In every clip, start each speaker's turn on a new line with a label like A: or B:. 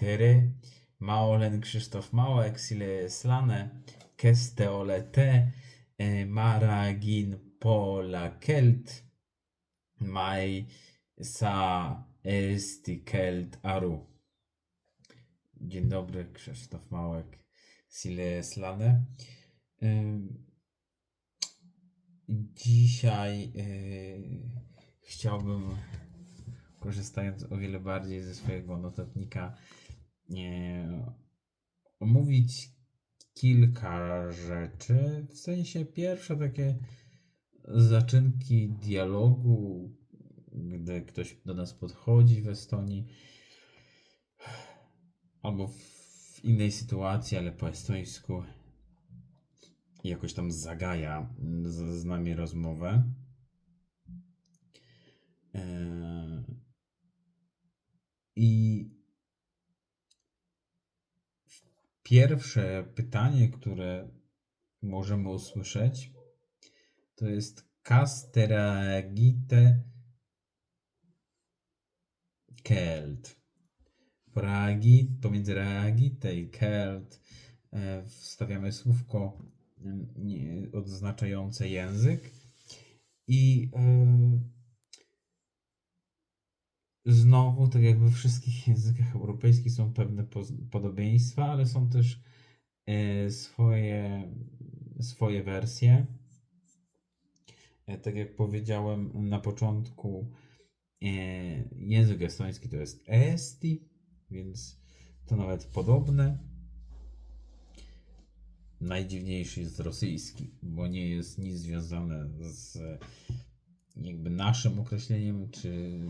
A: Tyry, Maolen Krzysztof Małek, Sile Slane, Kesteole Te, e, Maragin Pola Kelt, Mai Sa Esti Kelt Aru. Dzień dobry, Krzysztof Małek, Sile Slane. Dzisiaj yy, chciałbym, korzystając o wiele bardziej ze swojego notatnika, omówić kilka rzeczy. W sensie pierwsze takie zaczynki dialogu, gdy ktoś do nas podchodzi w Estonii, albo w innej sytuacji, ale po estońsku jakoś tam zagaja z, z nami rozmowę. Eee, I pierwsze pytanie, które możemy usłyszeć, to jest Kasteragite Kelt. Pragi, pomiędzy reagite i Kelt e, wstawiamy słówko mm, odznaczające język i e, znowu, tak jak we wszystkich językach europejskich są pewne podobieństwa, ale są też e, swoje, swoje wersje. E, Tak jak powiedziałem na początku, e, język estoński to jest esti, więc to nawet podobne. Najdziwniejszy jest rosyjski, bo nie jest nic związane z jakby naszym określeniem, czy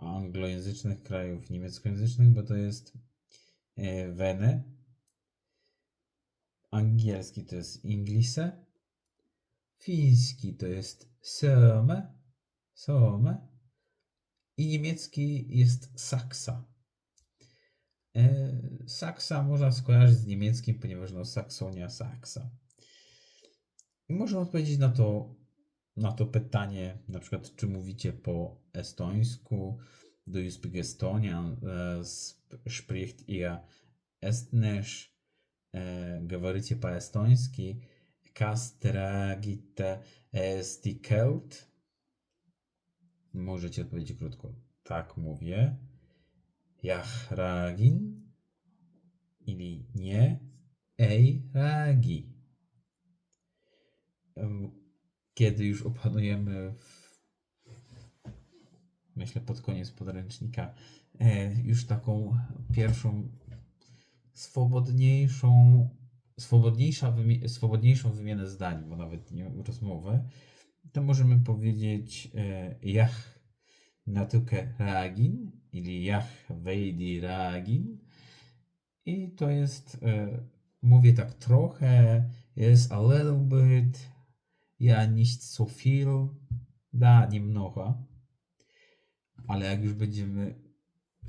A: anglojęzycznych krajów niemieckojęzycznych, bo to jest e, Wene. Angielski to jest Inglise. Fiński to jest Söme. Söme. I niemiecki jest Saksa. E, Saksa można skojarzyć z niemieckim, ponieważ no Saksonia, Saksa. I można odpowiedzieć na to, na to pytanie, na przykład, czy mówicie po estońsku, do you speak Estonian, e, sp- spricht ihr Estnisch, e, говорите по-эстонски, kas tragite esti kelt? Możecie odpowiedzieć krótko. Tak mówię. Jach ragin? Ili nie? Ej ragi. kiedy już opanujemy w, myślę pod koniec podręcznika e, już taką pierwszą swobodniejszą swobodniejsza wymie- swobodniejszą wymianę zdań, bo nawet nie rozmowę, to możemy powiedzieć e, jach natuke ragin, ili jach wejdi ragin. I to jest, e, mówię tak trochę, jest a little bit, ja nicht so viel, da niemnocha, ale jak już będziemy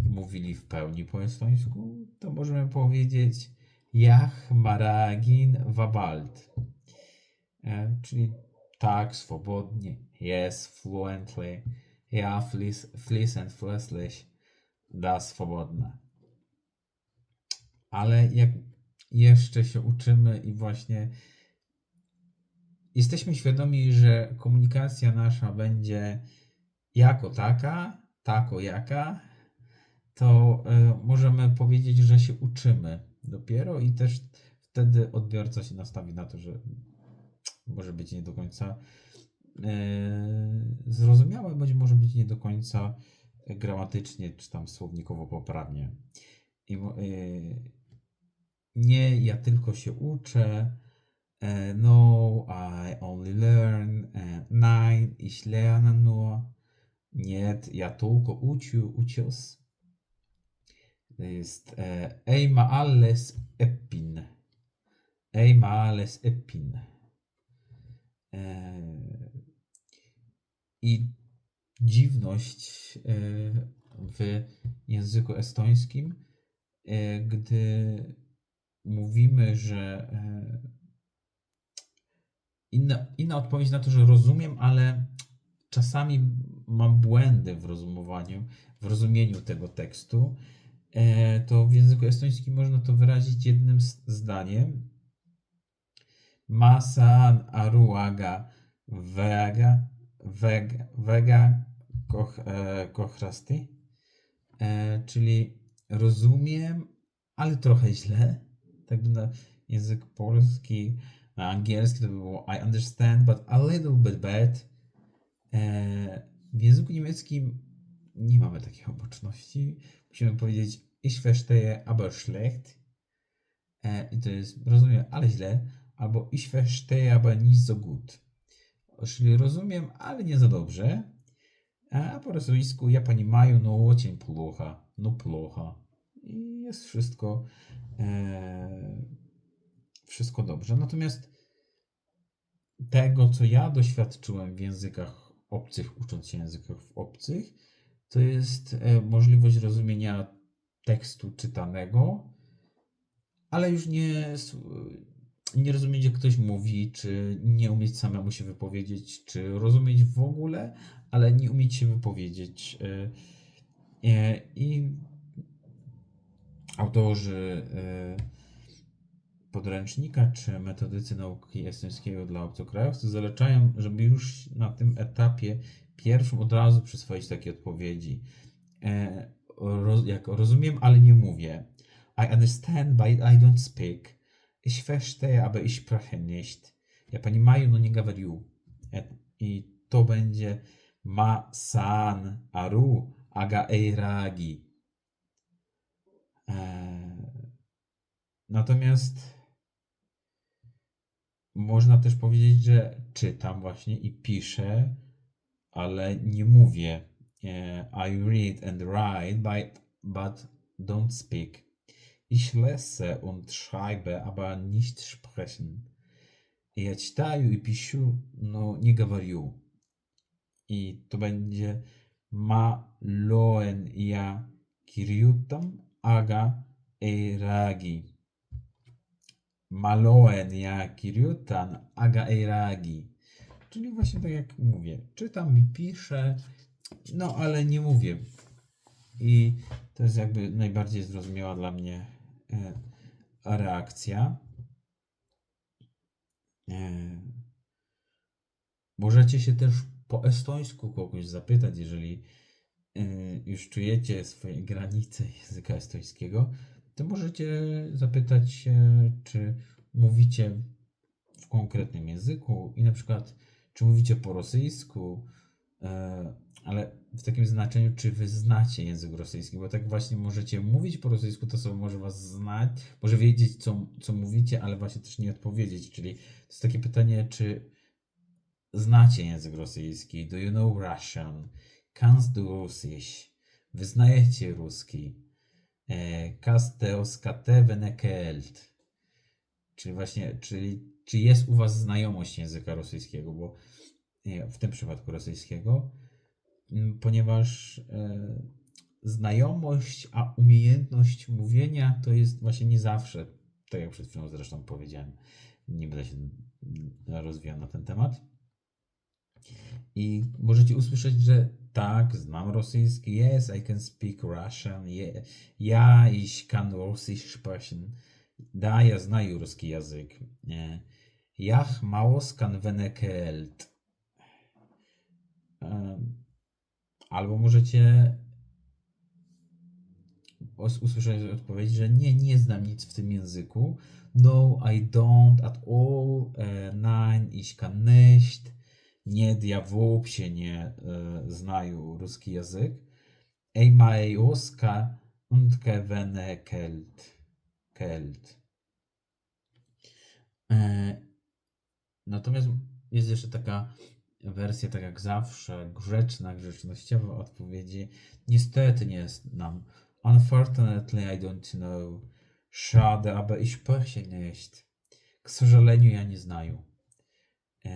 A: mówili w pełni po estońsku, to możemy powiedzieć Jach maragin wabald, e, czyli tak, swobodnie, yes, fluently, ja flis, flis and fleslich, da swobodne. Ale jak jeszcze się uczymy i właśnie jesteśmy świadomi, że komunikacja nasza będzie jako taka, tako jaka, to e, możemy powiedzieć, że się uczymy dopiero i też wtedy odbiorca się nastawi na to, że może być nie do końca e, zrozumiałe, bądź może być nie do końca gramatycznie czy tam słownikowo poprawnie. I, e, nie, ja tylko się uczę. No, I only learn. E, nein, ich lerne nur. Nie, ja tylko uciu, ucios. To jest e, Eima alles epin. Eima alles epin. I dziwność w języku estońskim, gdy mówimy, że inna, inna odpowiedź na to, że rozumiem, ale czasami mam błędy w rozumowaniu, w rozumieniu tego tekstu. e, to w języku estońskim można to wyrazić jednym zdaniem. Masan aruaga vega vega vega koch, e. E, czyli rozumiem, ale trochę źle. Tak by na język polski, na angielski to by było I understand, but a little bit bad. E, w języku niemieckim nie mamy takiej oboczności. Musimy powiedzieć Ich verstehe aber schlecht. E, I to jest rozumiem, ale źle. Albo Ich verstehe aber nicht so gut. Czyli rozumiem, ale nie za dobrze. E, a po rosyjsku ja pani maju, no ocień plucha, no plucha. I jest wszystko. E, wszystko dobrze. Natomiast tego, co ja doświadczyłem w językach obcych, ucząc się języków obcych, to jest e, możliwość rozumienia tekstu czytanego, ale już nie, s- nie rozumieć, jak ktoś mówi, czy nie umieć samemu się wypowiedzieć, czy rozumieć w ogóle, ale nie umieć się wypowiedzieć. E, e, I autorzy e, podręcznika czy metodycy nauki estońskiego dla obcokrajowców zalecają, żeby już na tym etapie pierwszym od razu przyswoić takie odpowiedzi. E, roz, jak rozumiem, ale nie mówię. I understand, but I don't speak. Ich verstehe, aber ich spreche nicht. Ja pani Maju, no nie gawariu. I to będzie ma san aru aga eiragi. E, natomiast można też powiedzieć, że czytam właśnie i piszę, ale nie mówię. E, I read and write, but, but don't speak. Ich lese und schreibe, aber nicht sprechen. Ja czytаю i piszę, no nie говорю. I to będzie ma loen ja kiriutam aga eiragi. Maloen ja kiriutan aga eiragi. Czyli właśnie tak jak mówię, czytam i piszę, no ale nie mówię. I to jest jakby najbardziej zrozumiała dla mnie e, reakcja. E, możecie się też po estońsku kogoś zapytać, jeżeli e, już czujecie swoje granice języka estońskiego, to możecie zapytać się, czy mówicie w konkretnym języku i na przykład, czy mówicie po rosyjsku, e, ale w takim znaczeniu, czy wy znacie język rosyjski, bo tak właśnie możecie mówić po rosyjsku, to osoba może was znać, może wiedzieć, co, co mówicie, ale właśnie też nie odpowiedzieć, czyli to jest takie pytanie, czy znacie język rosyjski, do you know Russian, kannst du Russisch, wyznajecie ruski, e, kaste oskate venekelt, czyli właśnie, czyli czy jest u was znajomość języka rosyjskiego, bo e, w tym przypadku rosyjskiego, m, ponieważ e, znajomość, a umiejętność mówienia to jest właśnie nie zawsze, tak jak przed chwilą zresztą powiedziałem, nie będę się mm, rozwijał na ten temat. I możecie usłyszeć, że tak, znam rosyjski, yes, I can speak Russian, ja, ich kann Russisch sprechen, da, ja znаю ruski język. E, Jach mało kan venekelt. Em, Albo możecie usłyszeć odpowiedź, że nie, nie znam nic w tym języku. No, I don't at all. E, Nein, ich kann nicht. Nie, ja вообще nie e, znаю ruski język. Ej majoska und kevene kelt. Kelt. E, Natomiast jest jeszcze taka wersja, tak jak zawsze, grzeczna, grzecznościowa odpowiedzi. Niestety nie znam. Unfortunately, I don't know. Schade, aber ich spreche nicht. K сожалению, ja nie znaję. E,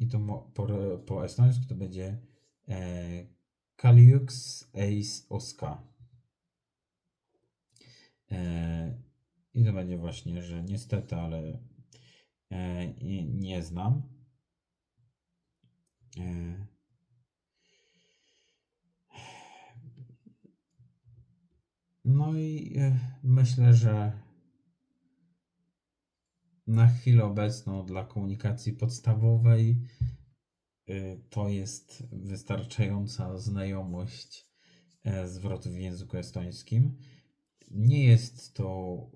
A: i to po, po estońsku to będzie e, Kaliux eis oska. E, I to będzie właśnie, że niestety, ale e, nie znam. E, No i e, myślę, że na chwilę obecną dla komunikacji podstawowej y, to jest wystarczająca znajomość e, zwrotów w języku estońskim. Nie jest to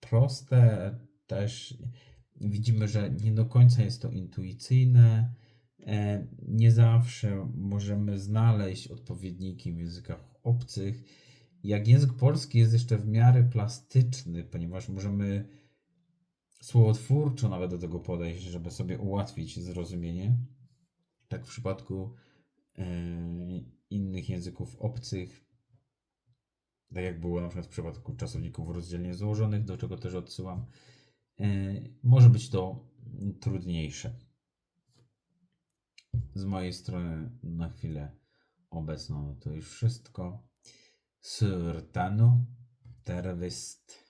A: proste, też widzimy, że nie do końca jest to intuicyjne. E, Nie zawsze możemy znaleźć odpowiedniki w językach obcych. Jak język polski jest jeszcze w miarę plastyczny, ponieważ możemy słowotwórczo nawet do tego podejść, żeby sobie ułatwić zrozumienie. Tak w przypadku e, innych języków obcych, tak jak było na przykład w przypadku czasowników rozdzielnie złożonych, do czego też odsyłam, e, może być to trudniejsze. Z mojej strony na chwilę obecną to już wszystko. Syrtanu, terwist.